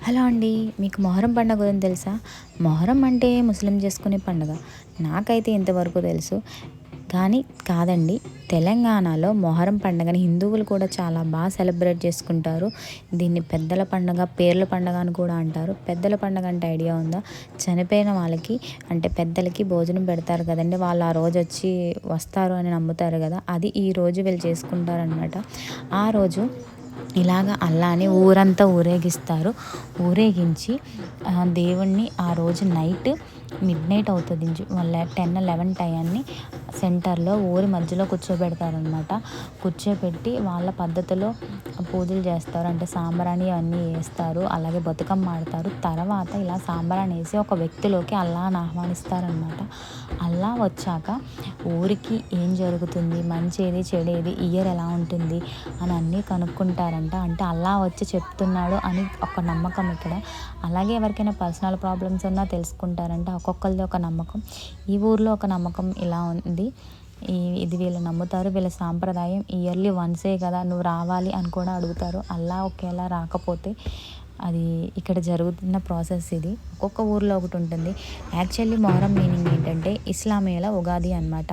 Hello అండి మీకు మొహరం పండుగ గురించి తెలుసా? మొహరం అంటే ముస్లిం చేసుకునే పండుగ. నాకైతే ఇంతవరకు తెలుసు. కానీ కాదండి తెలంగాణలో మొహరం పండుగని హిందువులు కూడా చాలా బాగా సెలబ్రేట్ చేసుకుంటారు. దీన్ని పెద్దల పండుగ పేర్ల పండుగ అని కూడా అంటారు. పెద్దల పండుగ అంటే ఐడియా ఉందా? చనిపోయిన వాళ్ళకి అంటే పెద్దలకి భోజనం పెడతారు కదండి. వాళ్ళు ఆ రోజు వచ్చి వస్తారు అని నమ్ముతారు కదా. అది ఈ రోజు వీళ్ళు చేసుకుంటారనమాట ఆ రోజు ఇలాగ అల్లాని ఊరంతా ఊరేగిస్తారు. ఊరేగించి దేవుణ్ణి ఆ రోజు నైట్ మిడ్ నైట్ అవుతుంది. మళ్ళీ టెన్ లెవెన్ టైంని సెంటర్లో ఊరి మధ్యలో కూర్చోబెడతారనమాట కూర్చోబెట్టి వాళ్ళ పద్ధతిలో పూజలు చేస్తారు. అంటే సాంబ్రాణి అవన్నీ వేస్తారు. అలాగే బతుకమ్మ ఆడతారు. తర్వాత ఇలా సాంబ్రాణి వేసి ఒక వ్యక్తిలోకి అల్లాని ఆహ్వానిస్తారనమాట అల్లా వచ్చాక ఊరికి ఏం జరుగుతుంది? మంచి ఏది చెడు ఏది? ఇయర్ ఎలా ఉంటుంది? అని అన్నీ కనుక్కుంటారంట. అంటే అల్లా వచ్చి చెప్తున్నాడు అని ఒక నమ్మకం ఇక్కడ. అలాగే ఎవరికైనా పర్సనల్ ప్రాబ్లమ్స్ ఉన్నా తెలుసుకుంటారంట. ఒక్కొక్కరిది ఒక నమ్మకం. ఈ ఊర్లో ఒక నమ్మకం ఇలా ఉంది. ఈ ఇది వీళ్ళు నమ్ముతారు. వీళ్ళ సాంప్రదాయం ఇయర్లీ వన్సే కదా నువ్వు రావాలి అని కూడా అడుగుతారు. అలా ఒకేలా రాకపోతే అది ఇక్కడ జరుగుతున్న ప్రాసెస్ ఇది. ఒక్కొక్క ఊర్లో ఒకటి ఉంటుంది. యాక్చువల్లీ మొహరం మీనింగ్ ఏంటంటే ఇస్లామీల ఉగాది అనమాట